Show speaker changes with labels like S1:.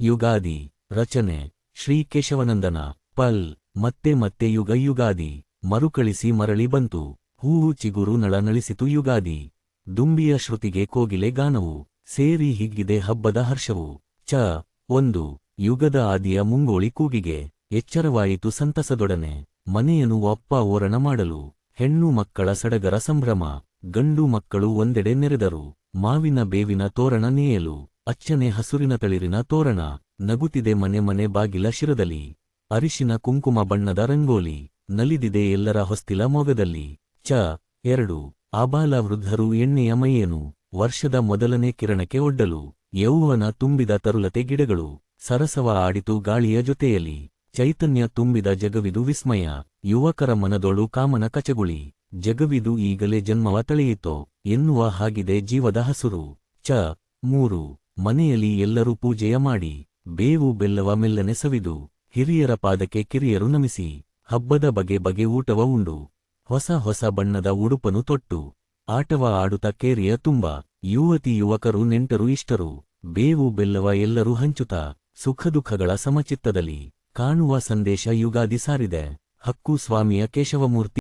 S1: ಯುಗಾದಿ, ರಚನೆ ಶ್ರೀ ಕೇಶವನಂದನ ಪಲ್, ಮತ್ತೆ ಮತ್ತೆ ಯುಗ ಯುಗಾದಿ, ಮರುಕಳಿಸಿ ಮರಳಿ ಬಂತು ಹೂವು ಚಿಗುರು ನಳನಳಿಸಿತು ಯುಗಾದಿ, ದುಂಬಿಯ ಶ್ರುತಿಗೆ ಕೋಗಿಲೆ ಗಾನವು, ಸೇರಿ ಹಿಗ್ಗಿದೆ ಹಬ್ಬದ ಹರ್ಷವು, ಚ, ಒಂದು, ಯುಗದ ಆದಿಯ ಮುಂಗೋಳಿ ಕೂಗಿಗೆ, ಎಚ್ಚರವಾಯಿತು ಸಂತಸದೊಡನೆ, ಮನೆಯನು ಅಪ್ಪ ಓರಣ ಮಾಡಲು, ಹೆಣ್ಣು ಮಕ್ಕಳ ಸಡಗರ ಸಂಭ್ರಮ, ಗಂಡು ಮಕ್ಕಳು ಒಂದೆಡೆ ನೆರೆದರು, ಮಾವಿನ ಬೇವಿನ ತೋರಣ ನೇಯಲು ಅಚ್ಚನೆ ಹಸುರಿನ ತಳಿರಿನ ತೋರಣ, ನಗುತ್ತಿದೆ ಮನೆ ಮನೆ ಬಾಗಿಲ ಶಿರದಲ್ಲಿ, ಅರಿಶಿನ ಕುಂಕುಮ ಬಣ್ಣದ ರಂಗೋಲಿ, ನಲಿದಿದೆ ಎಲ್ಲರ ಹೊಸ್ತಿಲ ಮೊಗದಲ್ಲಿ, ಚ, ಎರಡು, ಆಬಾಲ ವೃದ್ಧರು ಎಣ್ಣೆಯ ಮೈಯೇನು, ವರ್ಷದ ಮೊದಲನೇ ಕಿರಣಕ್ಕೆ ಒಡ್ಡಲು, ಯೌವನ ತುಂಬಿದ ತರುಲತೆ ಗಿಡಗಳು, ಸರಸವ ಆಡಿತು ಗಾಳಿಯ ಜೊತೆಯಲ್ಲಿ, ಚೈತನ್ಯ ತುಂಬಿದ ಜಗವಿದು ವಿಸ್ಮಯ, ಯುವಕರ ಮನದೊಳು ಕಾಮನ ಕಚಗುಳಿ, ಜಗವಿದು ಈಗಲೇ ಜನ್ಮವ ತಳೆಯಿತೋ, ಎನ್ನುವ ಹಾಗಿದೆ ಜೀವದ ಹಸುರು, ಚ, ಮೂರು ಮನೆಯಲ್ಲಿ ಎಲ್ಲರೂ ಪೂಜೆಯ ಮಾಡಿ, ಬೇವು ಬೆಲ್ಲವ ಮೆಲ್ಲನೆ ಸವಿದು, ಹಿರಿಯರ ಪಾದಕ್ಕೆ ಕಿರಿಯರು ನಮಿಸಿ, ಹಬ್ಬದ ಬಗೆ ಬಗೆ ಊಟವ ಉಂಡು. ಹೊಸ ಹೊಸ ಬಣ್ಣದ ಉಡುಪನು ತೊಟ್ಟು, ಆಟವ ಆಡುತ್ತ ಕೇರಿಯ ತುಂಬ, ಯುವತಿ ಯುವಕರು ನೆಂಟರು ಇಷ್ಟರು, ಬೇವು ಬೆಲ್ಲವ ಎಲ್ಲರೂ ಹಂಚುತ್ತ ಸುಖದುಃಖಗಳ ಸಮಚಿತ್ತದಲ್ಲಿ ಕಾಣುವ ಸಂದೇಶ ಯುಗಾದಿ ಸಾರಿದೆ. ಹಕ್ಕು ಸ್ವಾಮಿಯ ಕೇಶವಮೂರ್ತಿ.